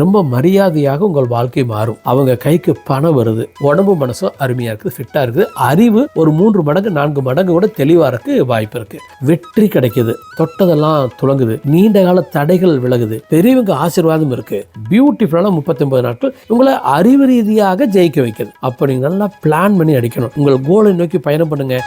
ரொம்ப மரியாதையாக உங்கள் வாழ்க்கை மாறும். அவங்க கைக்கு பணம் வருது. உடம்பு மனசும் அருமையா இருக்குது ஃபிட்டா இருக்குது. அறிவு ஒரு மூன்று மடங்கு நான்கு மடங்கு கூட தெளிவா இருக்கு வாய்ப்பு இருக்கு. வெற்றி கிடைக்குது. தொட்டதெல்லாம் துலங்குது நீண்ட கால தடைகள் விலகுது. பெரியவங்க ஆசீர்வாதம் இருக்கு. பியூட்டிஃபுல்லான முப்பத்தி ஒன்பது நாட்கள் உங்களை அறிவு ரீதியாக ஜெயிக்க வைக்கிறது அப்போ நீங்க நல்லா பிளான் பண்ணி அடிக்கணும். உங்கள் கோலை நோக்கி பயணம் பண்ணுங்க.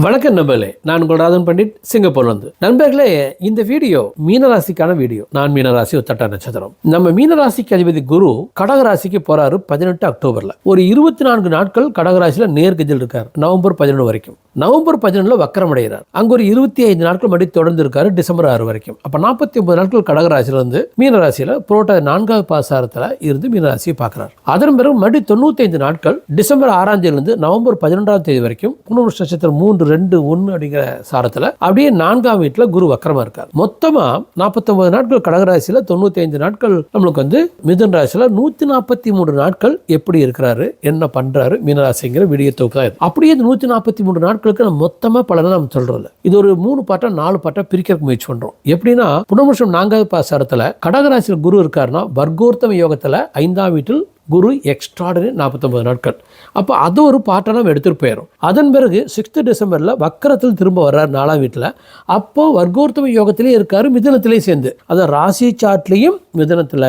வணக்கம் நண்பர்களே நான் உங்கள் ராதன் பண்டிட் சிங்கப்பூர்லேருந்து. நண்பர்களே இந்த வீடியோ மீனராசிக்கான வீடியோ. நான் மீனராசி உத்தட்ட நட்சத்திரம். நம்ம மீனராசிக்கு அதிபதி குரு கடகராசிக்கு போறாரு பதினெட்டு அக்டோபர்ல. ஒரு இருபத்தி நான்கு நாட்கள் கடகராசியில் நேர்கதில் இருக்கார் நவம்பர் பதினொன்று வரைக்கும். நவம்பர் பதினொன்றில் வக்கரம் அடைகிறார் அங்கே ஒரு இருபத்தி ஐந்து நாட்கள் மறுபடியும் தொடர்ந்து இருக்காரு டிசம்பர் ஆறு வரைக்கும். அப்போ நாற்பத்தி ஒன்பது நாட்கள் கடகராசியில இருந்து மீனராசியில புரோட்ட நான்காவது பாசாரத்தில் இருந்து மீனராசியை பார்க்குறார். அதன் பிறகு மறுபடியும் தொண்ணூத்தி நாட்கள் டிசம்பர் ஆறாம் தேதியிலிருந்து நவம்பர் பதினொன்றாம் தேதி வரைக்கும் புனர்வசு நட்சத்திரம் மூன்று ரெண்டு ஒன்று அப்படிங்கிற சாரத்தில் அப்படியே நான்காம் வீட்டில் குரு வக்கரமாக இருக்கார். மொத்தமாக நாற்பத்தொன்பது நாட்கள் கடகராசியில் தொண்ணூற்றி ஐந்து நாட்கள் நம்மளுக்கு வந்து மிதன் ராசியில் நூற்றி நாற்பத்தி மூணு நாட்கள் எப்படி இருக்கிறாரு என்ன பண்ணுறாரு மீனராசிங்கிற விடிய தொகுப்பு தான் அப்படியே நூற்றி நாற்பத்தி மூணு நாட்களுக்கு நம்ம மொத்தமாக பலனை நம்ம சொல்கிறோம் இது ஒரு மூணு பாட்டா நாலு பாட்டா பிரிக்கிறதுக்கு முயற்சி பண்ணுறோம் எப்படின்னா புனமுஷம் நான்காவது பாசாரத்தில் கடகராசியில் குரு இருக்காருன்னா வர்க்கோர்த்தம யோகத்தில் ஐந்தாம் வீட்டில் குரு எக்ஸ்ட்ராடனரி நாற்பத்தொம்பது நாட்கள். அப்போ அது ஒரு பாட்டை நம்ம எடுத்துகிட்டு போயிடும் அதன் பிறகு சிக்ஸ்த்து டிசம்பரில் வக்கரத்தில் திரும்ப வர்றார் நாலாம் வீட்டில். அப்போது வர்க்கோர்த்தம யோகத்திலே இருக்கார் மிதனத்திலே சேர்ந்து. அது ராசி சாட்லேயும் மிதனத்தில்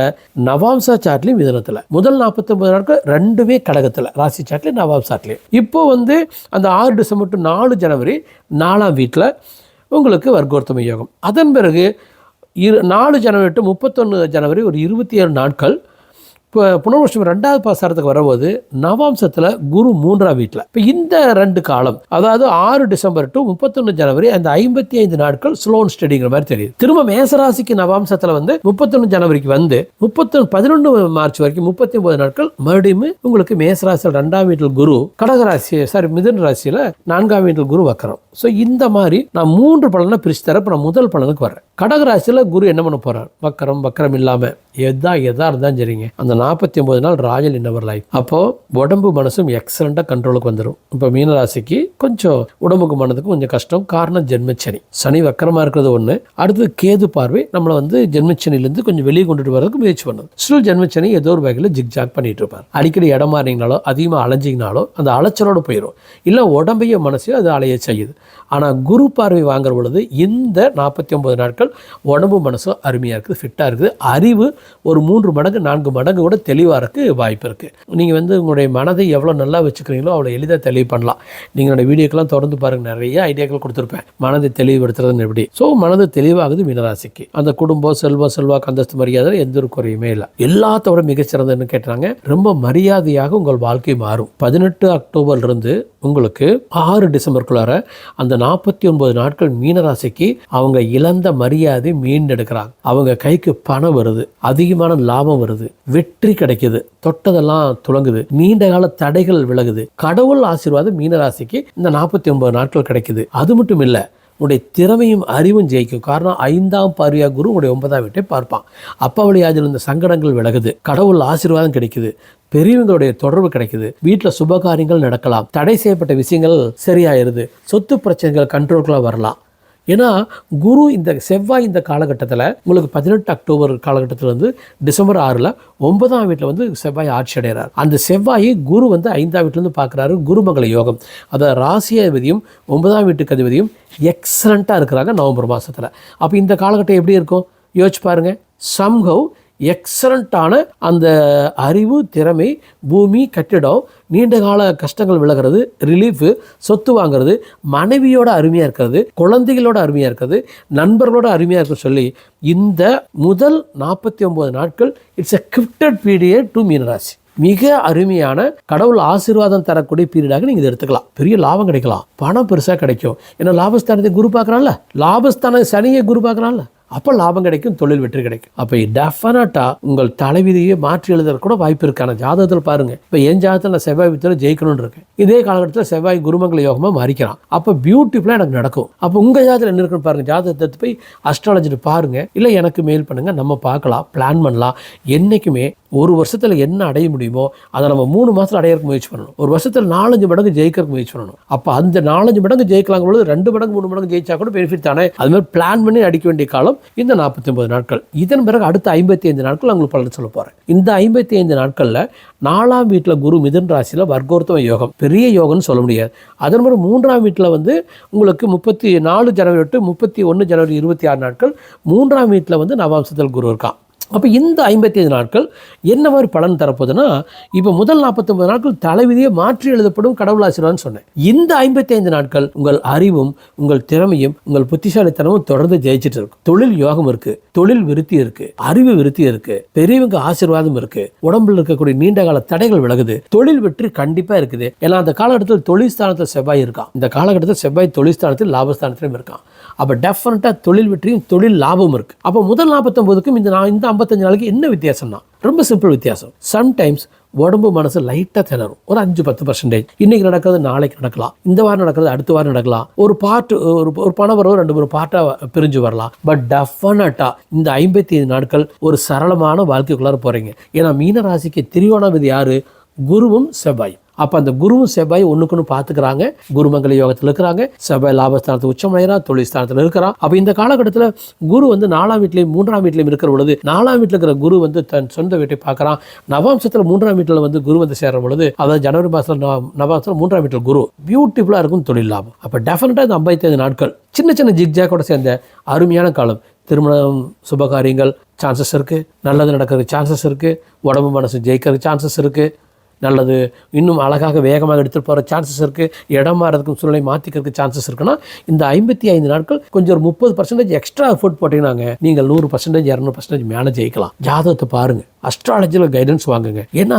நவாம்சா சாட்லேயும் மிதனத்தில். முதல் நாற்பத்தொம்பது நாட்கள் ரெண்டுமே கடகத்தில் ராசி சாட்லேயும் நவாம் சாட்லேயும் இப்போ வந்து அந்த ஆறு டிசம்பர் டு நாலு ஜனவரி நாலாம் வீட்டில் உங்களுக்கு வர்க்கோர்த்தம யோகம். அதன் பிறகு இரு நாலு ஜனவரி டு முப்பத்தொன்று ஜனவரி ஒரு இருபத்தி ஏழு நாட்கள். இப்போ புனர்வசம் ரெண்டாவது பாசாரத்துக்கு வரும்போது நவாம்சத்தில் குரு மூன்றாம் வீட்டில் இப்போ இந்த ரெண்டு காலம் அதாவது ஆறு டிசம்பர் டு முப்பத்தொன்று ஜனவரி அந்த ஐம்பத்தி ஐந்து நாட்கள் ஸ்லோன் ஸ்டடிங்கிற மாதிரி தெரியுது. திரும்ப மேசராசிக்கு நவாம்சத்தில் வந்து முப்பத்தொன்று ஜனவரிக்கு வந்து முப்பத்தொன்று பதினொன்று மார்ச் வரைக்கும் முப்பத்தி ஒன்பது நாட்கள் மறுபடியும் உங்களுக்கு மேசராசியில் ரெண்டாம் வீட்டில் குரு கடகராசி சாரி மிதன் ராசியில் நான்காம் வீட்டில் குரு வக்கரம். ஸோ இந்த மாதிரி நான் மூன்று பலனை பிரிச்சு தர இப்போ நான் முதல் பலனுக்கு வரேன் கடகராசியில் குரு என்ன பண்ண போகிறார் வக்கரம் வக்கரம் இல்லாமல் எதா எதா இருந்தாலும் சரிங்க. அந்த நாற்பத்தி ஒம்பது நாள் ராஜல் இன்னவர் லைஃப் அப்போ உடம்பு மனசும் எக்ஸலண்ட்டாக கண்ட்ரோலுக்கு வந்துடும் இப்போ மீனராசிக்கு கொஞ்சம் உடம்புக்கு மனதுக்கு கொஞ்சம் கஷ்டம். காரணம் ஜென்மச்சனி. சனி வக்கரமாக இருக்கிறது ஒன்று அடுத்தது கேது பார்வை நம்மளை வந்து ஜென்மச்சனிலேருந்து கொஞ்சம் வெளியே கொண்டுட்டு வரதுக்கு முயற்சி பண்ணுது ஸ்டில் ஜென்மச்சனி ஏதோ ஒரு வகையில் ஜிக்ஜாக் பண்ணிட்டு இருப்பார். அடிக்கடி இடம் மாறிங்கனாலோ அதிகமாக அலைஞ்சிங்கனாலோ அந்த அலைச்சலோடு போயிடும் இல்லை உடம்பையும் மனசையும் அது அலைய செய்யுது. ஆனால் குரு பார்வை வாங்குற பொழுது இந்த நாற்பத்தி ஒம்பது நாட்கள் உடம்பு மனசும் அருமையாக இருக்குது ஃபிட்டாக இருக்குது. அறிவு ஒரு மூன்று மடங்கு நான்கு மடங்கு கூட தெளிவாக இருக்க வாய்ப்பு இருக்குது நீங்கள் வந்து உங்களுடைய மனதை எவ்வளோ நல்லா வச்சுக்கிறீங்களோ அவ்வளோ எளிதாக தெளிவு பண்ணலாம். நீங்களோட வீடியோக்கெல்லாம் தொடர்ந்து பாருங்கள் நிறைய ஐடியாக்கள் கொடுத்துருப்பேன். மனதை தெளிவுபடுத்துறதுன்னு எப்படி? ஸோ மனது தெளிவாகுது மீனராசிக்கு. அந்த குடும்பம் செல்வம் செல்வாக்கு அந்தஸ்து மரியாதை எந்த ஒரு குறையுமே இல்லை. எல்லாத்தோட மிகச்சிறந்ததுன்னு கேட்டாங்க. ரொம்ப மரியாதையாக உங்கள் வாழ்க்கை மாறும். பதினெட்டு அக்டோபர்லேருந்து உங்களுக்கு ஆறு டிசம்பருக்குள்ளார அந்த நாற்பத்தி ஒன்பது நாட்கள் மீனராசிக்கு அவங்க இழந்த மரியாதை மீண்டெடுக்கிறாங்க. அவங்க கைக்கு பணம் வருது அதிகமான லாபம் வருது வெற்றி கிடைக்குது தொட்டதெல்லாம் துலங்குது நீண்ட கால தடைகள் விலகுது. கடவுள் ஆசீர்வாதம் மீனராசிக்கு இந்த நாற்பத்தி ஒன்பது நாட்கள் கிடைக்குது. அது மட்டும் இல்லை உன்னுடைய திறமையும் அறிவும் ஜெயிக்கும் காரணம் ஐந்தாம் பார்வையா குரு உடைய ஒன்பதாம் வீட்டை பார்ப்பான். அப்பா வழியாக இருந்த சங்கடங்கள் விலகுது கடவுள் ஆசீர்வாதம் கிடைக்குது. பெரியவங்களுடைய தொடர்பு கிடைக்குது. வீட்டில் சுபகாரியங்கள் நடக்கலாம். தடை செய்யப்பட்ட விஷயங்கள் சரியாயிருது. சொத்து பிரச்சனைகள் கண்ட்ரோலுக்குள்ள வரலாம். ஏன்னா குரு இந்த செவ்வாய் இந்த காலகட்டத்தில் உங்களுக்கு பதினெட்டு அக்டோபர் காலகட்டத்தில் வந்து டிசம்பர் ஆறில் ஒன்பதாம் வீட்டில் வந்து செவ்வாய் ஆட்சி அடைகிறார். அந்த செவ்வாயை குரு வந்து ஐந்தாம் வீட்டிலேருந்து பார்க்குறாரு குருமங்கள யோகம். அதை ராசி அதிபதியும் ஒன்பதாம் வீட்டுக்கு அதிபதியும் எக்ஸலண்ட்டாக இருக்கிறாங்க நவம்பர் மாதத்தில் அப்போ இந்த காலகட்டம் எப்படி இருக்கும்? யோசிச்சு பாருங்கள் சம்ஹவ் எக்ஸலண்ட்டான அந்த அறிவு திறமை பூமி கட்டிடம் நீண்ட கால கஷ்டங்கள் விலகிறது ரிலீஃபு சொத்து வாங்குறது மனைவியோட அருமையாக இருக்கிறது குழந்தைகளோட அருமையாக இருக்கிறது நண்பர்களோட அருமையாக இருக்க சொல்லி இந்த முதல் நாற்பத்தி ஒம்பது நாட்கள் it's a gifted period to Meenarasi. மிக அருமையான கடவுள் ஆசீர்வாதம் தரக்கூடிய பீரியடாக நீங்கள் இதை எடுத்துக்கலாம். பெரிய லாபம் கிடைக்கலாம். பணம் பெருசாக கிடைக்கும். ஏன்னா லாபஸ்தானத்தை குரு பார்க்குறான்ல. லாபஸ்தான சனியை குரு பார்க்குறான்ல. அப்போ லாபம் கிடைக்கும் தொழில் வெற்றி கிடைக்கும். அப்போ டெஃபினட்டாக உங்கள் தலைவிதியை மாற்றி எழுதுறது கூட வாய்ப்பு இருக்கான ஜாதகத்தில் பாருங்க. இப்போ என் ஜாதகத்தில் நான் செவ்வாய் வித்தில் ஜெயிக்கணும்னு இருக்கேன். இதே காலகட்டத்தில் செவ்வாய் குருமங்கல யோகமாக மாறிக்கிறான். அப்போ பியூட்டிஃபுல்லாக எனக்கு நடக்கும். அப்போ உங்கள் ஜாதகத்தில் என்ன இருக்குன்னு பாருங்கள் ஜாதகத்தை போய் அஸ்ட்ராலஜிட்டு பாருங்கள் இல்லை எனக்கு மெயில் பண்ணுங்கள் நம்ம பார்க்கலாம் பிளான் பண்ணலாம். என்றைக்குமே ஒரு வருஷத்தில் என்ன அடைய முடியுமோ அதை நம்ம மூணு மாதத்தில் அடையிறக்கு முயற்சி பண்ணணும். ஒரு வருஷத்தில் நாலஞ்சு மடங்கு ஜெயிக்கிறதுக்கு முயற்சி பண்ணணும். அப்போ அந்த நாலஞ்சு மடங்கு ஜெயிக்கலாங்க பொழுது ரெண்டு மடங்கு மூணு மடங்கு ஜெயிச்சா கூட பெனிஃபிட் தானே? அது மாதிரி பிளான் பண்ணி அடிக்க வேண்டிய காலம் இந்த நாற்பத்தி ஒன்பது நாட்கள். இதன் பிறகு அடுத்த ஐம்பத்தி ஐந்து நாட்கள் உங்களுக்கு பலன் சொல்ல போகிறேன் இந்த ஐம்பத்தி ஐந்து நாட்களில் நாலாம் வீட்டில் குரு மிதன் ராசியில் வர்க்கோர்த்தவ யோகம். பெரிய யோகம்னு சொல்ல முடியாது. அதன் பிறகு மூன்றாம் வீட்டில் வந்து உங்களுக்கு முப்பத்தி நாலு ஜனவரி விட்டு முப்பத்தி ஒன்று ஜனவரி இருபத்தி ஆறு நாட்கள் மூன்றாம் வீட்டில் வந்து நவாம்சத்தில் குரு இருக்கான். அப்போ இந்த ஐம்பத்தி ஐந்து நாட்கள் என்ன மாதிரி பலன் தரப்போகுதுன்னா இப்போ முதல் நாற்பத்தொம்பது நாட்கள் தலைவிதியை மாற்றி எழுதப்படும் கடவுள் ஆசீர்வாதம்னு சொன்னேன். இந்த ஐம்பத்தி ஐந்து நாட்கள் உங்கள் அறிவும் உங்கள் திறமையும் உங்கள் புத்திசாலித்தனமும் தொடர்ந்து ஜெயிச்சுட்டு இருக்கும் தொழில் யோகம் இருக்கு தொழில் விருத்தி இருக்கு அறிவு விருத்தி இருக்கு பெரியவங்க ஆசீர்வாதம் இருக்கு உடம்புல இருக்கக்கூடிய நீண்ட கால தடைகள் விலகுது தொழில் வெற்றி கண்டிப்பா இருக்குது. ஏன்னா அந்த காலகட்டத்தில் தொழில் ஸ்தானத்தில் செவ்வாய் இருக்கான். இந்த காலகட்டத்தில் செவ்வாய் தொழில் ஸ்தானத்தில் லாபஸ்தானத்திலும் இருக்கான். அப்போ டெஃபினட்டாக தொழில் வெற்றியும் தொழில் லாபம் இருக்கு. அப்போ முதல் நாற்பத்தொம்போதுக்கும் இந்த நான் இந்த ஐம்பத்தஞ்சு நாளைக்கு என்ன வித்தியாசம்னா ரொம்ப சிம்பிள் வித்தியாசம். சம்டைம்ஸ் உடம்பு மனசு லைட்டாக திணறும். ஒரு அஞ்சு பத்து பர்சன்டேஜ் இன்னைக்கு நடக்கிறது நாளைக்கு நடக்கலாம். இந்த வாரம் நடக்கிறது அடுத்த வாரம் நடக்கலாம். ஒரு பார்ட் ஒரு ஒரு பணம் வரவு ரெண்டு மூணு பார்ட்டாக பிரிஞ்சு வரலாம். பட் டெஃபினட்டாக இந்த ஐம்பத்தி ஐந்து நாட்கள் ஒரு சரளமான வாழ்க்கைக்குள்ளார போகிறீங்க ஏன்னா மீன ராசிக்கு திரியோணாதிபதி யார்? குருவும் செவ்வாயும். அப்போ அந்த குருவும் செவ்வாய் ஒன்றுக்குன்னு பார்த்துக்கிறாங்க. குருமங்கல யோகத்தில் இருக்கிறாங்க. செவ்வாய் லாபஸ்தானத்தில் உச்சமடைகிறான் தொழில் ஸ்தானத்தில் இருக்கிறான். அப்போ இந்த காலகட்டத்தில் குரு வந்து நாலாம் வீட்லையும் மூன்றாம் வீட்லையும் இருக்கிற பொழுது நாலாம் வீட்டில் இருக்கிற குரு வந்து தன் சொந்த வீட்டை பார்க்குறான். நவாம்சத்தில் மூன்றாம் வீட்டில் வந்து குரு வந்து சேர்ற பொழுது அதாவது ஜனவரி மாதத்தில் நவாம்சத்தில் மூன்றாம் வீட்டில் குரு பியூட்டிஃபுல்லாக இருக்கும் தொழில் லாபம். அப்போ டெஃபினட்டாக இந்த ஐம்பத்தைந்து நாட்கள் சின்ன சின்ன ஜிக்ஜாக்கோட சேர்ந்த அருமையான காலம். திருமணம் சுபகாரியங்கள் சான்சஸ் இருக்குது நல்லது நடக்கிறதுக்கு சான்சஸ் இருக்குது உடம்பு மனசு ஜெயிக்கிறதுக்கு சான்சஸ் இருக்குது நல்லது இன்னும் அழகாக வேகமாக எடுத்துகிட்டு போகிற சான்சஸ் இருக்குது இடம் மாறதுக்கும் சூழ்நிலை மாற்றிக்கிறதுக்கு சான்சஸ் இருக்குன்னா இந்த ஐம்பத்தி ஐந்து நாட்கள் கொஞ்சம் ஒரு முப்பது பர்சன்டேஜ் எக்ஸ்ட்ரா எஃபோர்ட் போட்டிங்கன்னாங்க நீங்கள் நூறு பர்சன்டேஜ் இரநூறு பர்சன்டேஜ் மேலே ஜெயிக்கலாம். ஜாதகத்தை பாருங்கள் அஸ்ட்ராலஜியில் கைடன்ஸ் வாங்குங்க. ஏன்னா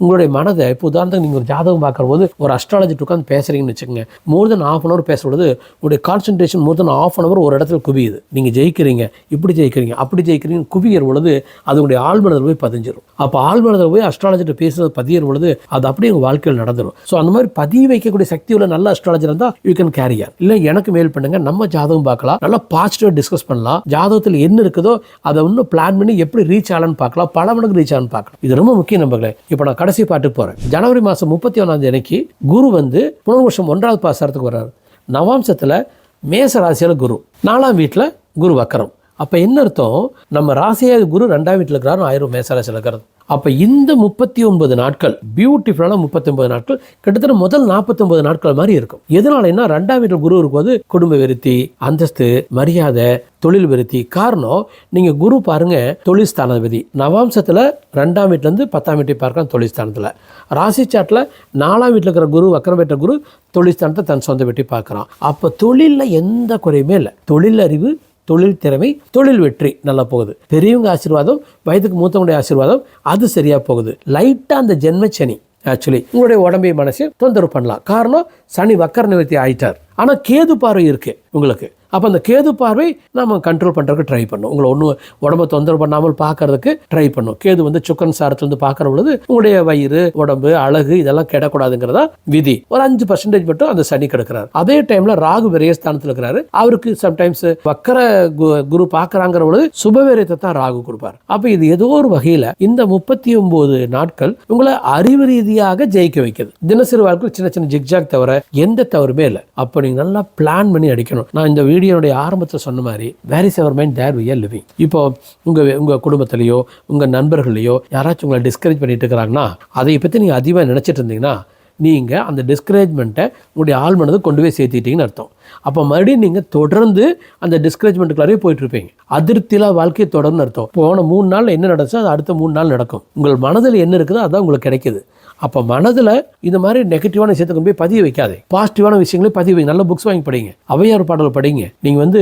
உங்களுடைய மனதை இப்போ உதாரணத்துக்கு நீங்கள் ஒரு ஜாதகம் பார்க்குற போது ஒரு அஸ்ட்ராலஜி உட்காந்து பேசுகிறீங்கன்னு வச்சுக்கோங்க. மோர் தென் ஆஃப் அன் அவர் பேசும்பொழுது உங்களுடைய concentration more than half an hour ஒரு இடத்துல குவியுது. நீங்கள் ஜெயிக்கிறீங்க இப்படி ஜெயிக்கிறீங்க அப்படி ஜெயிக்கிறீங்க குவியர் பொழுது அதனுடைய ஆழ்மனதில் போய் பதிஞ்சிடும் அப்போ ஆழ்மனதில் போய் அஸ்ட்ராலஜிட்ட பேசுறது பதியிற பொழுது அது அப்படியே உங்கள் வாழ்க்கையில் நடந்துடும் ஸோ அந்த மாதிரி பதிய வைக்கக்கூடிய சக்தி உள்ள நல்ல அஸ்ட்ராலஜர் இருந்தால் யூ கேன் கேரியர் இல்லை எனக்கு மேல் பண்ணுங்க நம்ம ஜாதகம் பார்க்கலாம் நல்லா பாசிட்டிவாக டிஸ்கஸ் பண்ணலாம் ஜாதகத்தில் என்ன இருக்குதோ அதை இன்னும் பிளான் பண்ணி எப்படி ரீச் ஆகலான்னு பார்க்கலாம் பல மடங்கு ரீச் ஆகலான்னு பார்க்கலாம். இது ரொம்ப முக்கியம் நம்பர்களே இப்போ நான் கடைசி பாட்டுக்கு போகிறேன் ஜனவரி மாதம் முப்பத்தி ஒன்றாம் தேதிக்கு அன்னைக்கு குரு வந்து புனர்வருஷம் ஒன்றாவது பாசரத்துக்கு வர்றாரு. நவாம்சத்தில் மேச ராசியில் குரு நாலாம் வீட்டில் குரு வக்கரம். அப்போ என்ன அர்த்தம்? நம்ம ராசியாக குரு ரெண்டாம் வீட்டில் இருக்கிறாரு ஆயிரம் மேச இருக்கிறது. அப்போ இந்த முப்பத்தி ஒன்பது நாட்கள் பியூட்டிஃபுல்லான முப்பத்தி ஒன்பது நாட்கள் கிட்டத்தட்ட முதல் நாற்பத்தொன்பது நாட்கள் மாதிரி இருக்கும். எதனாலன்னா ரெண்டாம் வீட்டில் குரு இருக்கும்போது குடும்ப விருத்தி அந்தஸ்து மரியாதை தொழில் விருத்தி. காரணம் நீங்கள் குரு பாருங்க தொழில் ஸ்தானாதிபதி. நவாம்சத்தில் ரெண்டாம் வீட்டிலேருந்து பத்தாம் வீட்டை பார்க்கலாம் தொழில் ஸ்தானத்தில். ராசி சாட்டில் நாலாம் வீட்டில் இருக்கிற குரு வக்கரம் பெற்ற குரு தொழில் ஸ்தானத்தை தன் சொந்த வீட்டை பார்க்குறான். அப்போ தொழிலில் எந்த குறையுமே இல்லை. தொழில் அறிவு தொழில் திறமை தொழில் வெற்றி நல்லா போகுது. பெரியவங்க ஆசீர்வாதம் வயதுக்கு மூத்தவங்களுடைய ஆசீர்வாதம் அது சரியாக போகுது. லைட்டாக அந்த ஜென்ம சனி ஆக்சுவலி உங்களுடைய உடம்பை மனசையும் தொந்தரவு பண்ணலாம். காரணம் சனி வக்கர நிவர்த்தி ஆயிட்டார். ஆனால் கேது பார்வை இருக்குது உங்களுக்கு. அப்போ அந்த கேது பார்வை நம்ம கண்ட்ரோல் பண்ணுறதுக்கு ட்ரை பண்ணும். உங்களை ஒன்றும் உடம்ப தொந்தரவு பண்ணாமல் பார்க்கறதுக்கு ட்ரை பண்ணும். கேது வந்து சுக்கன் சாரத்துலேருந்து பார்க்குற பொழுது உங்களுடைய வயிறு உடம்பு அழகு இதெல்லாம் கெடக்கூடாதுங்கிறதா விதி. ஒரு அஞ்சு பர்சன்டேஜ் மட்டும் அந்த சனி கிடக்கிறார். அதே டைமில் ராகு விரயஸ்தானத்தில் இருக்கிறாரு. அவருக்கு சம்டைம்ஸ் வக்கர கு- குரு பார்க்குறாங்கிற பொழுது சுபவேரியத்தை தான் ராகு கொடுப்பார். அப்போ இது ஏதோ ஒரு வகையில் இந்த முப்பத்தி ஒன்பது நாட்கள் உங்களை அறிவு ரீதியாக ஜெயிக்க வைக்குது. தினசரி வாழ்க்கையில் சின்ன சின்ன ஜிக்ஜாக் தவிர எந்த தவறுமே இல்லை. அப்போ நீங்கள் நல்லா பிளான் பண்ணி அடிக்கணும். நான் இந்த வீடியோனுடைய ஆரம்பத்தில் சொன்ன மாதிரி where is our mind there we are living இப்போ உங்கள் உங்கள் குடும்பத்திலையோ உங்கள் நண்பர்களையோ யாராச்சும் உங்களை டிஸ்கரேஜ் பண்ணிட்டு இருக்கிறாங்கன்னா அதை பற்றி நீங்கள் அதிகமாக நினச்சிட்டு இருந்தீங்கன்னா நீங்கள் அந்த டிஸ்கரேஜ்மெண்ட்டை உங்களுடைய ஆள் மனதை கொண்டு போய் சேர்த்திட்டீங்கன்னு அர்த்தம். அப்போ மறுபடியும் நீங்கள் தொடர்ந்து அந்த டிஸ்கரேஜ்மெண்ட்டுக்குள்ளாரே போயிட்டுருப்பீங்க அதிருப்தியில் வாழ்க்கையை தொடர்ந்து அர்த்தம். போன மூணு நாள் என்ன நடந்துச்சோ அது அடுத்த மூணு நாள் நடக்கும். உங்கள் மனதில் என்ன இருக்குதோ அதான் உங்களுக்கு கிடைக்கிது. அப்போ மனதில் இந்த மாதிரி நெகட்டிவான விஷயத்தை கொண்டு போய் பதிய வைக்காதே. பாசிட்டிவான விஷயங்களே பதிய வைங்க. நல்ல புக்ஸ் வாங்கி படிங்க. அவையார் பாடல் படிங்க. நீங்கள் வந்து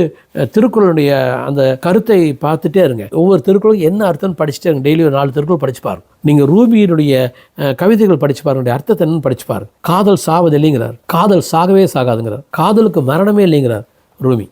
திருக்குறளுடைய அந்த கருத்தை பார்த்துட்டே இருங்க. ஒவ்வொரு திருக்குறளும் என்ன அர்த்தம்னு படிச்சுட்டே இருங்க. டெய்லி ஒரு நாலு திருக்குறள் படிச்சு பாருங்க. நீங்கள் ரூபியினுடைய கவிதைகள் படிச்சு பாருங்க. அர்த்தத்தை என்னன்னு படிச்சு பாருங்க. காதல் சாவது இல்லைங்கிறார் காதல் சாகவே சாகாதுங்கிறார். காதலுக்கு மரணமே இல்லைங்கிறார் ரூமி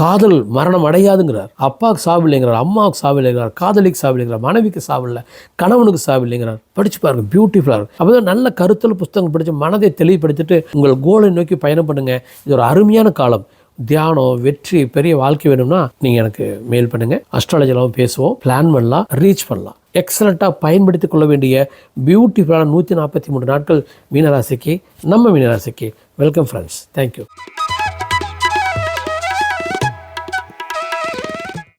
காதல் மரணம் அடையாதுங்கிறார். அப்பாவுக்கு சாவு இல்லைங்கிறார் அம்மாவுக்கு சாவு இல்லைங்கிறார் காதலிக்கு சாவு இல்லைங்கிறார் மனைவிக்கு சாவு இல்லை கணவனுக்கு சாவு இல்லைங்கிறார் படிச்சு பாருங்க பியூட்டிஃபுல்லாக இருக்கும். அப்போ நல்ல கருத்தல் புஸ்தகம் படித்து மனதை தெளிவுபடுத்திட்டு உங்கள் கோலை நோக்கி பயணம் பண்ணுங்க. இது ஒரு அருமையான காலம். தியானம் வெற்றி பெரிய வாழ்க்கை வேணும்னா நீங்கள் எனக்கு மெயில் பண்ணுங்க. அஸ்ட்ராலஜிலாம் பேசுவோம் பிளான் பண்ணலாம் ரீச் பண்ணலாம். எக்ஸலண்ட்டாக பயன்படுத்தி கொள்ள வேண்டிய பியூட்டிஃபுல்லான நூற்றி நாற்பத்தி மூணு நாட்கள் மீனராசிக்கு நம்ம மீனராசிக்கு. Welcome friends thank you